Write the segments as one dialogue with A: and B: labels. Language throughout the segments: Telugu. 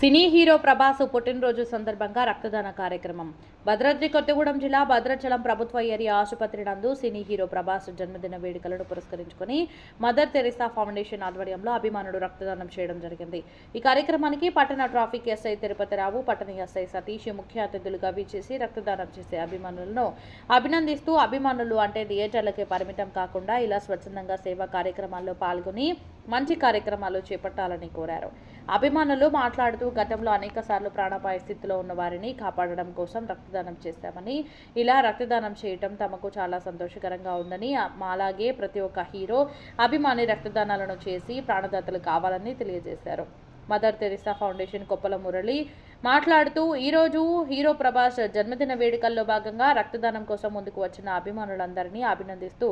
A: సినీ హీరో ప్రభాస్ పుట్టినరోజు సందర్భంగా రక్తదాన కార్యక్రమం. భద్రాద్రి కొత్తగూడెం జిల్లా భద్రాచలం ప్రభుత్వ ఏరియా ఆసుపత్రి నందు సినీ హీరో ప్రభాస్ జన్మదిన వేడుకలను పురస్కరించుకొని మదర్ తెరిసా ఫౌండేషన్ ఆధ్వర్యంలో అభిమానుడు రక్తదానం చేయడం జరిగింది. ఈ కార్యక్రమానికి పట్టణ ట్రాఫిక్ ఎస్ఐ తిరుపతిరావు పట్టణ ఎస్ఐ సతీష్ ముఖ్య అతిథులుగా విచ్చేసి రక్తదానం చేసే అభిమానులను అభినందిస్తూ అభిమానులు అంటే థియేటర్లకే పరిమితం కాకుండా ఇలా స్వచ్ఛందంగా సేవా కార్యక్రమాల్లో పాల్గొని మంచి కార్యక్రమాలు చేపట్టాలని కోరారు. అభిమానులు మాట్లాడుతూ గతంలో అనేక సార్లు ప్రాణాపాయ స్థితిలో ఉన్న వారిని కాపాడడం కోసం రక్తదానం చేస్తామని ఇలా రక్తదానం చేయటం తమకు చాలా సంతోషకరంగా ఉందని మాలాగే ప్రతి ఒక్క హీరో అభిమాని రక్తదానాలను చేసి ప్రాణదాతలు కావాలని తెలియజేశారు. Mother Teresa foundation Koppala Murali మాట్లాడుతూ ఈరోజు హీరో ప్రభాస్ జన్మదిన వేడుకల్లో భాగంగా రక్తదానం కోసం ముందుకు వచ్చిన అభిమానులందరినీ అభినందిస్తూ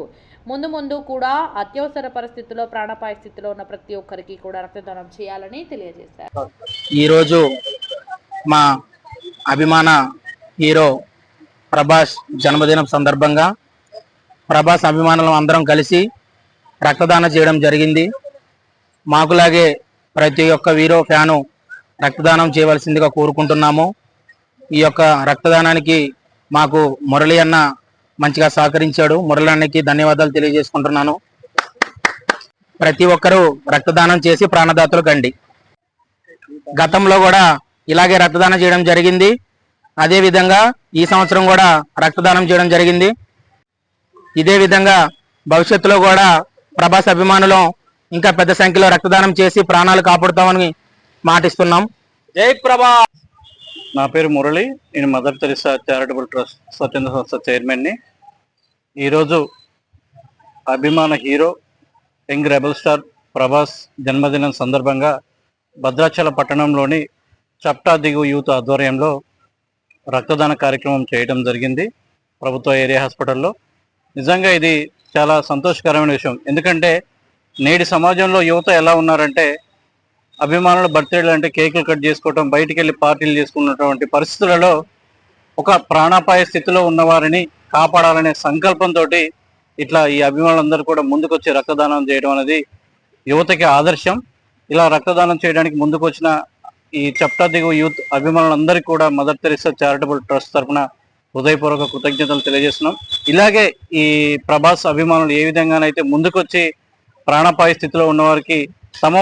A: ముందు ముందు కూడా అత్యవసర పరిస్థితుల్లో ప్రాణాపాయ స్థితిలో ఉన్న ప్రతి ఒక్కరికి కూడా రక్తదానం చేయాలని తెలియజేశారు.
B: ఈరోజు మా అభిమాన హీరో ప్రభాస్ జన్మదినం సందర్భంగా ప్రభాస్ అభిమానులు అందరం కలిసి రక్తదానం చేయడం జరిగింది. మాకులాగే ప్రతి ఒక్క హీరో ఫ్యాను రక్తదానం చేయవలసిందిగా కోరుకుంటున్నాము. ఈ యొక్క రక్తదానానికి మాకు మురళి అన్న మంచిగా సహకరించాడు. మురళి అన్నకి ధన్యవాదాలు తెలియజేసుకుంటున్నాను. ప్రతి ఒక్కరూ రక్తదానం చేసి ప్రాణదాతలు కండి. గతంలో కూడా ఇలాగే రక్తదానం చేయడం జరిగింది. అదే విధంగా ఈ సంవత్సరం కూడా రక్తదానం చేయడం జరిగింది. ఇదే విధంగా భవిష్యత్తులో కూడా ప్రభాస్ అభిమానులు ఇంకా పెద్ద సంఖ్యలో రక్తదానం చేసి ప్రాణాలు కాపాడుతామని మాటిస్తున్నాం. జై ప్రభా!
C: నా పేరు మురళి. నేను మదర్ తెరిసా చారిటబుల్ ట్రస్ట్ స్వచ్ఛంద సంస్థ చైర్మన్ని. ఈరోజు అభిమాన hero young rebel star Prabhas జన్మదినం సందర్భంగా భద్రాచల పట్టణంలోని చప్టా దిగు యూత్ ఆధ్వర్యంలో రక్తదాన కార్యక్రమం చేయడం జరిగింది ప్రభుత్వ ఏరియా హాస్పిటల్లో. నిజంగా ఇది చాలా సంతోషకరమైన విషయం. ఎందుకంటే నేటి సమాజంలో యువత ఎలా ఉన్నారంటే అభిమానుల బర్త్డేలు అంటే కేకులు కట్ చేసుకోవటం బయటికి వెళ్ళి పార్టీలు చేసుకున్నటువంటి పరిస్థితులలో ఒక ప్రాణాపాయ స్థితిలో ఉన్నవారిని కాపాడాలనే సంకల్పంతో ఇట్లా ఈ అభిమానులందరూ కూడా ముందుకొచ్చి రక్తదానం చేయడం అనేది యువతకి ఆదర్శం. ఇలా రక్తదానం చేయడానికి ముందుకొచ్చిన ఈ చప్టా దిగు యూత్ అభిమానులందరికీ కూడా మదర్ తెరిసా చారిటబుల్ ట్రస్ట్ తరఫున హృదయపూర్వక కృతజ్ఞతలు తెలియజేస్తున్నాం. ఇలాగే ఈ ప్రభాస్ అభిమానులు ఏ విధంగానైతే ముందుకొచ్చి ప్రాణాపాయ స్థితిలో ఉన్నవారికి తమ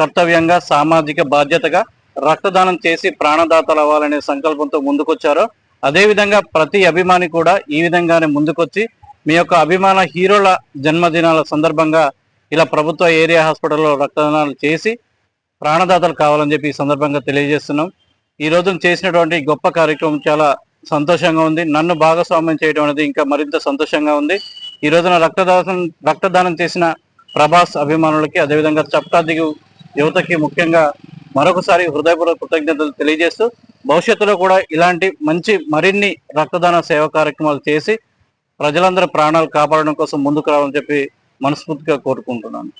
C: కర్తవ్యంగా సామాజిక బాధ్యతగా రక్తదానం చేసి ప్రాణదాతలు అవ్వాలనే సంకల్పంతో ముందుకొచ్చారో. అదేవిధంగా ప్రతి అభిమాని కూడా ఈ విధంగానే ముందుకొచ్చి మీ యొక్క అభిమాన హీరోల జన్మదినాల సందర్భంగా ఇలా ప్రభుత్వ ఏరియా హాస్పిటల్లో రక్తదానాలు చేసి ప్రాణదాతలు కావాలని చెప్పి ఈ సందర్భంగా తెలియజేస్తున్నాం. ఈ రోజు చేసినటువంటి గొప్ప కార్యక్రమం చాలా సంతోషంగా ఉంది. నన్ను భాగస్వామ్యం చేయడం అనేది ఇంకా మరింత సంతోషంగా ఉంది. ఈ రోజున రక్తదానం రక్తదానం చేసిన ప్రభాస్ అభిమానులకి అదేవిధంగా చప్టా దిగు యువతకి ముఖ్యంగా మరొకసారి హృదయపూర్వక కృతజ్ఞతలు తెలియజేస్తూ భవిష్యత్తులో కూడా ఇలాంటి మంచి మరిన్ని రక్తదాన సేవా కార్యక్రమాలు చేసి ప్రజలందరి ప్రాణాలు కాపాడడం కోసం ముందుకు రావాలని చెప్పి మనస్ఫూర్తిగా కోరుకుంటున్నాను.